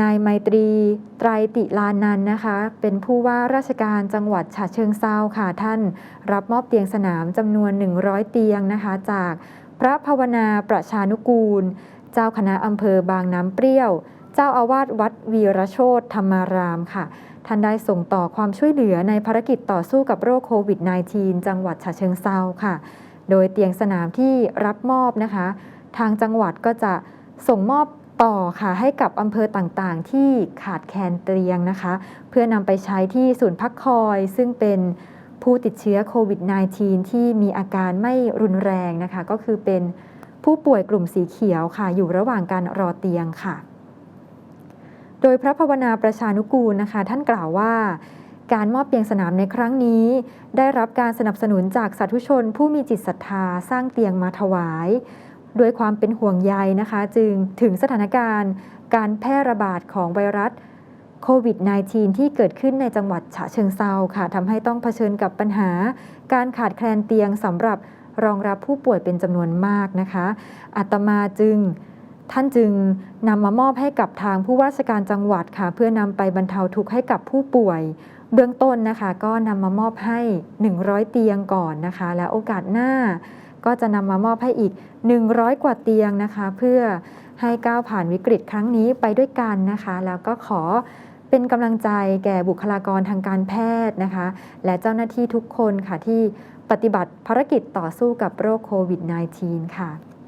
นายไมตรี ไตรติลานันนะคะ เป็นผู้ว่าราชการจังหวัดฉะเชิงเซาค่ะท่าน รับมอบเตียงสนามจำนวน 100 เตียงนะคะ จากพระภาวนาประชานุกูล เจ้าคณะอำเภอบางน้ำเปรี้ยว เจ้าอาวาสวัดวีรโชตธรรมารามค่ะ ท่านได้ส่งต่อความช่วยเหลือในภารกิจต่อสู้กับโรคโควิด -19 จังหวัดฉะเชิงเซาค่ะ โดยเตียงสนามที่รับมอบนะคะ ทางจังหวัดก็จะส่งมอบ ต่อค่ะให้กับอำเภอต่างๆ ที่ขาดแคลนเตียงนะคะ เพื่อนำไปใช้ที่ศูนย์พักคอยซึ่งเป็นผู้ติดเชื้อโควิด -19 ที่มีอาการไม่รุนแรงนะคะ ก็คือเป็นผู้ป่วยกลุ่มสีเขียวค่ะ อยู่ระหว่างการรอเตียงค่ะ โดยพระภาวนาประชานุกูลนะคะ ท่านกล่าวว่าการมอบเตียงสนามในครั้งนี้ ได้รับการสนับสนุนจากสาธุชนผู้มีจิตศรัทธาสร้างเตียงมาถวาย ด้วยความเป็นห่วงใยนะคะ จึงถึงสถานการณ์การแพร่ระบาดของไวรัสโควิด -19 ที่เกิดขึ้นในจังหวัดฉะเชิงเซาค่ะทำให้ต้องเผชิญกับปัญหา การขาดแคลนเตียงสำหรับรองรับผู้ป่วยเป็นจำนวนมากนะคะอาตมาจึงท่านจึงนำมามอบให้กับทางผู้ว่าราชการจังหวัดค่ะ เพื่อนำไปบรรเทาทุกข์ให้กับผู้ป่วย เบื้องต้นนะคะ ก็นำมามอบให้ 100 เตียงก่อนนะคะ และโอกาสหน้า ก็จะนำมามอบให้อีก 100 กว่าเตียงนะคะ เพื่อให้ก้าวผ่านวิกฤตครั้งนี้ไปด้วยกันนะคะ แล้วก็ขอเป็นกำลังใจแก่บุคลากรทางการแพทย์นะคะ และเจ้าหน้าที่ทุกคนค่ะที่ปฏิบัติภารกิจต่อสู้กับโรคโควิด -19 ค่ะ